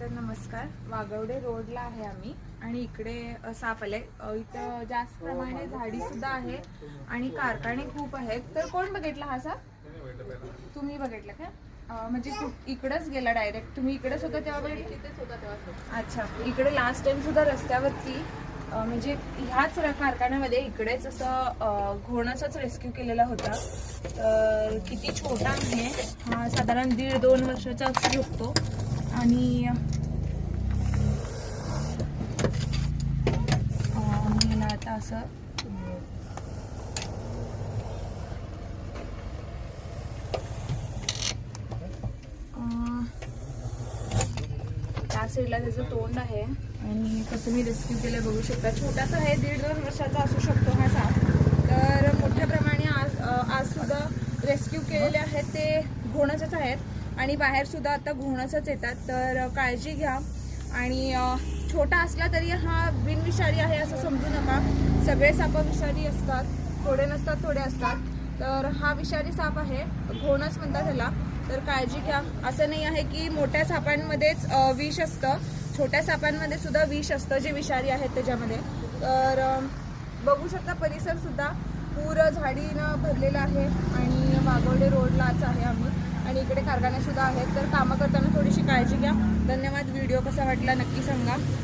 तर नमस्कार. वागवडे रोडला आहे आम्ही. आणि इकडे साप आले. इथं जास्त प्रमाणे झाडी सुद्धा आहे आणि कारखाने खूप आहेत. तर कोण बघितला हा साप? तुम्ही बघितला का? म्हणजे इकडंच गेला डायरेक्ट तुम्ही इकडेच होता तेव्हा बघितलं? तिथेच होता तेव्हा अच्छा. इकडे लास्ट टाइम सुद्धा रस्त्यावरती म्हणजे ह्याच र- कारखान्यामध्ये इकडेच असं घोणाचाच रेस्क्यू केलेला होता. तर किती छोटा आहे. हा साधारण दीड दोन वर्षाचा असू शकतो. आणि मी आता असं. त्या साईडला त्याचं तोंड आहे. आणि कसं मी रेस्क्यू केलं बघू शकता. छोटासा आहे दीड दोन वर्षाचा असू शकतो हा साप. तर मोठ्या प्रमाणे आज आज सुद्धा रेस्क्यू केलेले आहेत ते घोणसच आहेत. आणि बाहेरसुद्धा आता घोणसच येतात. तर काळजी घ्या. आणि छोटा असला तरी हा बिनविषारी आहे असं समजू नका. सगळे साप विषारी असतात. थोडे नसतात थोडे असतात. तर हा विषारी साप आहे. घोणस म्हणतात त्याला तर काळजी घ्या. असं नाही आहे की मोठ्या सापांमध्येच विष असतं. छोट्या सापांमध्ये सुद्धा विष असतं जे विषारी आहेत त्याच्यामध्ये. तर बघू शकता परिसर सुद्धा. पूर झाडीनं भरलेला आहे. आणि वाघोडे रोडलाच आहे आम्ही. इकडे कारखाने सुद्धा आहेत. तर कामं करताना थोडीशी काळजी घ्या. धन्यवाद. व्हिडिओ कसा वाटला नक्की सांगा.